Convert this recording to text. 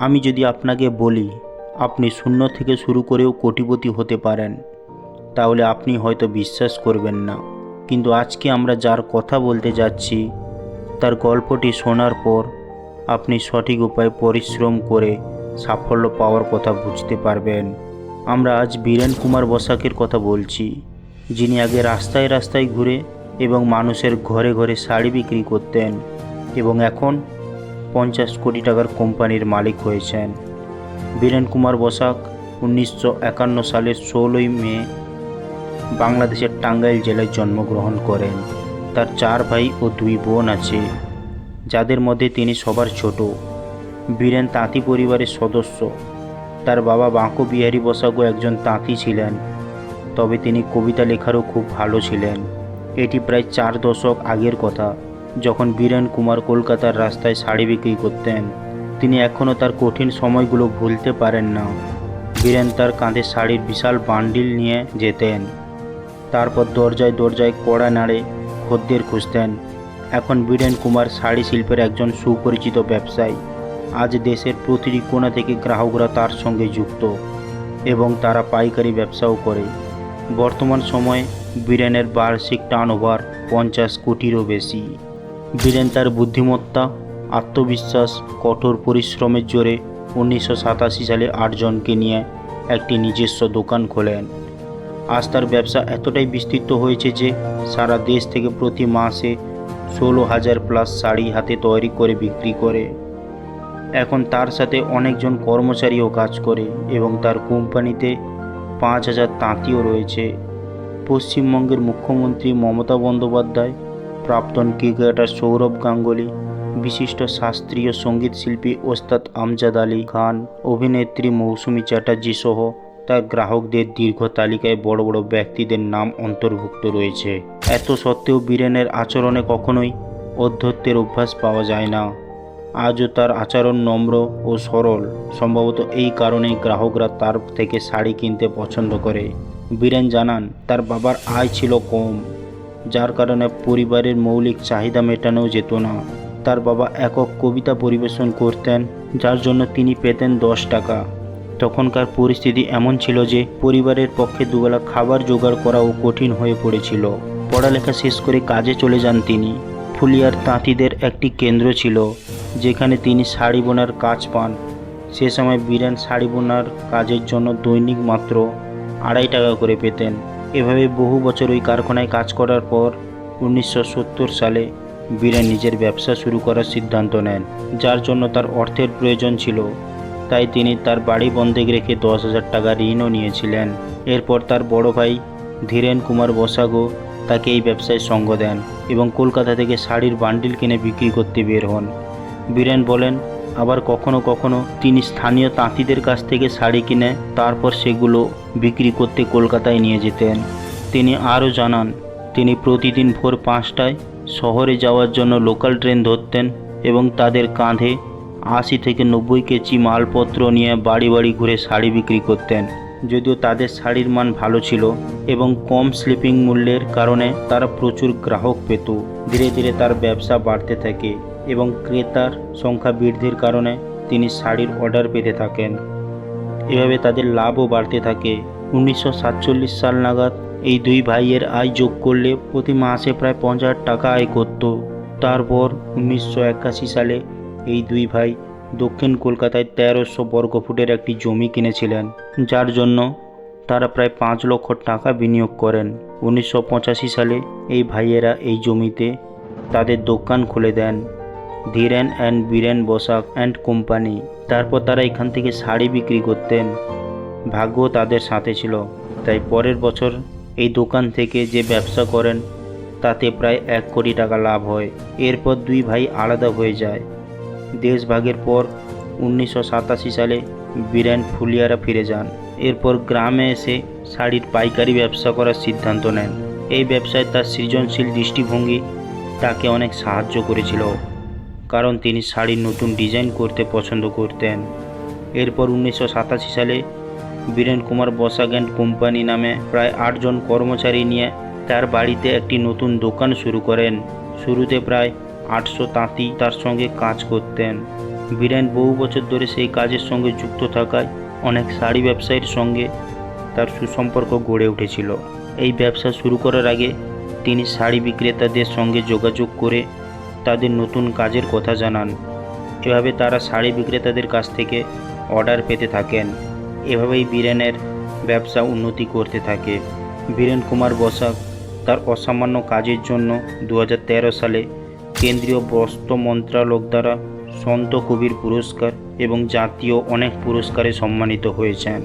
আমি যদি আপনাকে বলি, আপনি শূন্য থেকে শুরু করেও কোটিপতি হতে পারেন, তাহলে আপনি হয়তো বিশ্বাস করবেন না। কিন্তু আজকে আমরা যার কথা বলতে যাচ্ছি, তার গল্পটি শোনার পর আপনি সঠিক উপায়ে পরিশ্রম করে সাফল্য পাওয়ার কথা বুঝতে পারবেন। আমরা আজ বীরেন কুমার বসাকের কথা বলছি, যিনি আগে রাস্তায় রাস্তায় ঘুরে এবং মানুষের ঘরে ঘরে শাড়ি বিক্রি করতেন এবং এখন পঞ্চাশ কোটি টাকার কোম্পানির মালিক হয়েছেন। বীরেন কুমার বসাক, উনিশশো একান্ন সালের ষোলোই মে বাংলাদেশের টাঙ্গাইল জেলায় জন্মগ্রহণ করেন। তার চার ভাই ও দুই বোন আছে, যাদের মধ্যে তিনি সবার ছোট। বীরেন তাঁতি পরিবারের সদস্য। তার বাবা বাঁকো বিহারী বসাকও একজন তাঁতি ছিলেন, তবে তিনি কবিতা লেখারও খুব ভালো ছিলেন। এটি প্রায় চার দশক আগের কথা। যখন বীরেন কুমার কলকাতার রাস্তায় শাড়ি বিক্রি করতেন, তিনি এখনও তার কঠিন সময়গুলো ভুলতে পারেন না। বীরেন তার কাঁধে শাড়ির বিশাল বান্ডিল নিয়ে যেতেন। তারপর দরজায় দরজায় কড়া নাড়ে খদ্দের খুঁজতেন। এখন বীরেন কুমার শাড়ি শিল্পের একজন সুপরিচিত ব্যবসায়ী। আজ দেশের প্রতিটি কোণা থেকে গ্রাহকরা তার সঙ্গে যুক্ত এবং তারা পাইকারি ব্যবসাও করে। বর্তমান সময়ে বীরেনের বার্ষিক টার্নওভার পঞ্চাশ কোটিরও বেশি। বীরেন তার বুদ্ধিমত্তা, আত্মবিশ্বাস, কঠোর পরিশ্রমের জোরে উনিশশো সাতাশি সালে আটজনকে নিয়ে একটি নিজস্ব দোকান খোলেন। আজ তার ব্যবসা এতটাই বিস্তৃত হয়েছে যে সারা দেশ থেকে প্রতি মাসে ষোলো হাজার প্লাস শাড়ি হাতে তৈরি করে বিক্রি করে। এখন তার সাথে অনেকজন কর্মচারীও কাজ করে এবং তার কোম্পানিতে পাঁচ হাজার তাঁতিও রয়েছে। পশ্চিমবঙ্গের মুখ্যমন্ত্রী মমতা বন্দ্যোপাধ্যায় প্রাক্তন ক্রিকেটার সৌরভ গাঙ্গুলি, বিশিষ্ট শাস্ত্রীয় সংগীত শিল্পী ওস্তাদ আমজাদ আলী খান, অভিনেত্রী মৌসুমী চ্যাটার্জি সহ তার গ্রাহকদের দীর্ঘ তালিকায় বড় বড় ব্যক্তিদের নাম অন্তর্ভুক্ত রয়েছে। এত সত্ত্বেও বীরেনের আচরণে কখনোই অধ্যত্বের অভ্যাস পাওয়া যায় না। আজও তার আচরণ নম্র ও সরল। সম্ভবত এই কারণেই গ্রাহকরা তার থেকে শাড়ি কিনতে পছন্দ করে। বীরেন জানান, তার বাবার আয় ছিল কম। যার কারণে পরিবারের মৌলিক চাহিদা মেটানো যেত না। তার বাবা একক কবিতা পরিবেশন করতেন, যার জন্য তিনি পেতেন দশ টাকা। তখনকার পরিস্থিতি এমন ছিল যে, পরিবারের পক্ষে দুবেলা খাবার জোগাড় করাও কঠিন হয়ে পড়েছিল। পড়ালেখা শেষ করে কাজে চলে যান তিনি। ফুলিয়ার তাঁতিদের একটি কেন্দ্র ছিল, যেখানে তিনি শাড়ি বোনার কাজ পান। সে সময় বীরেন শাড়ি বোনার কাজের জন্য দৈনিক মাত্র আড়াই টাকা করে পেতেন। এভাবে বহু বছর ওই কারখানায় কাজ করার পর উনিশশো সত্তর সালে বীরেন নিজের ব্যবসা শুরু করার সিদ্ধান্ত নেন, যার জন্য তার অর্থের প্রয়োজন ছিল। তাই তিনি তার বাড়ি বন্ধক রেখে দশ হাজার টাকা ঋণও নিয়েছিলেন। এরপর তার বড় ভাই ধীরেন কুমার বসাগো তাকে এই ব্যবসায় সঙ্গ দেন এবং কলকাতা থেকে শাড়ির বান্ডিল কিনে বিক্রি করতে বের হন। বীরেন বলেন আবার কখনো কখনো তিনি স্থানীয় তাঁতিদের কাছ থেকে শাড়ি কিনে তারপর সেগুলো বিক্রি করতে কলকাতায় নিয়ে যেতেন। তিনি আরও জানান, তিনি প্রতিদিন ভোর পাঁচটায় শহরে যাওয়ার জন্য লোকাল ট্রেন ধরতেন এবং তাদের কাঁধে আশি থেকে নব্বই কেজি মালপত্র নিয়ে বাড়ি বাড়ি ঘুরে শাড়ি বিক্রি করতেন। যদিও তাদের শাড়ির মান ভালো ছিল এবং কম স্লিপিং মূল্যের কারণে তারা প্রচুর গ্রাহক পেত। ধীরে ধীরে তার ব্যবসা বাড়তে থাকে। এবং ক্রেতার সংখ্যা বৃদ্ধির কারণে তিনি শাড়ির অর্ডার পেতে থাকেন। এভাবে তাদের লাভও বাড়তে থাকে। উনিশশো সাতচল্লিশ সাল নাগাদ এই দুই ভাইয়ের আয় যোগ করলে প্রতি মাসে প্রায় পঞ্চাশ টাকা আয় করত। তারপর উনিশশো একাশি সালে এই দুই ভাই দক্ষিণ কলকাতায় তেরোশো বর্গফুটের একটি জমি কিনেছিলেন, যার জন্য তারা প্রায় পাঁচ লক্ষ টাকা বিনিয়োগ করেন। উনিশশো পঁচাশি সালে এই ভাইয়েরা এই জমিতে তাদের দোকান খুলে দেন। Dhiren and Biren Basak and company. তারপর তারা এখান থেকে শাড়ি বিক্রি করতেন। ভাগ্য তাদের সাথে ছিল। তাই পরের বছর এই দোকান থেকে যে ব্যবসা করেন, তাতে প্রায় এক কোটি টাকা লাভ হয়। এরপর দুই ভাই আলাদা হয়ে যায়। দেশভাগের পর উনিশশো সাতাশি সালে বীরেন ফুলিয়ারা ফিরে যান। এরপর গ্রামে এসে শাড়ির পাইকারি ব্যবসা করার সিদ্ধান্ত নেন। এই ব্যবসায় তার সৃজনশীল দৃষ্টিভঙ্গি তাকে অনেক সাহায্য করেছিল। কারণ তিনি শাড়ির নতুন ডিজাইন করতে পছন্দ করতেন। এরপর উনিশশো সাতাশি সালে বীরেন কুমার বসাক অ্যান্ড কোম্পানি নামে প্রায় আটজন কর্মচারী নিয়ে তার বাড়িতে একটি নতুন দোকান শুরু করেন। শুরুতে প্রায় আটশো তাঁতি তার সঙ্গে কাজ করতেন। বীরেন বহু বছর ধরে সেই কাজের সঙ্গে যুক্ত থাকায় অনেক শাড়ি ব্যবসায়ীর সঙ্গে তার সুসম্পর্ক গড়ে উঠেছিল। এই ব্যবসা শুরু করার আগে তিনি শাড়ি বিক্রেতাদের সঙ্গে যোগাযোগ করে তাদের নতুন কাজের কথা জানান। এভাবে তারা শাড়ি বিক্রেতাদের কাছ থেকে অর্ডার পেতে থাকেন। এভাবেই বীরেনের ব্যবসা উন্নতি করতে থাকে। বীরেন কুমার বসাক তার অসামান্য কাজের জন্য দু হাজার তেরো সালে কেন্দ্রীয় বস্ত্র মন্ত্রণালয় দ্বারা সন্ত কবির পুরস্কার এবং জাতীয় অনেক পুরস্কারে সম্মানিত হয়েছেন।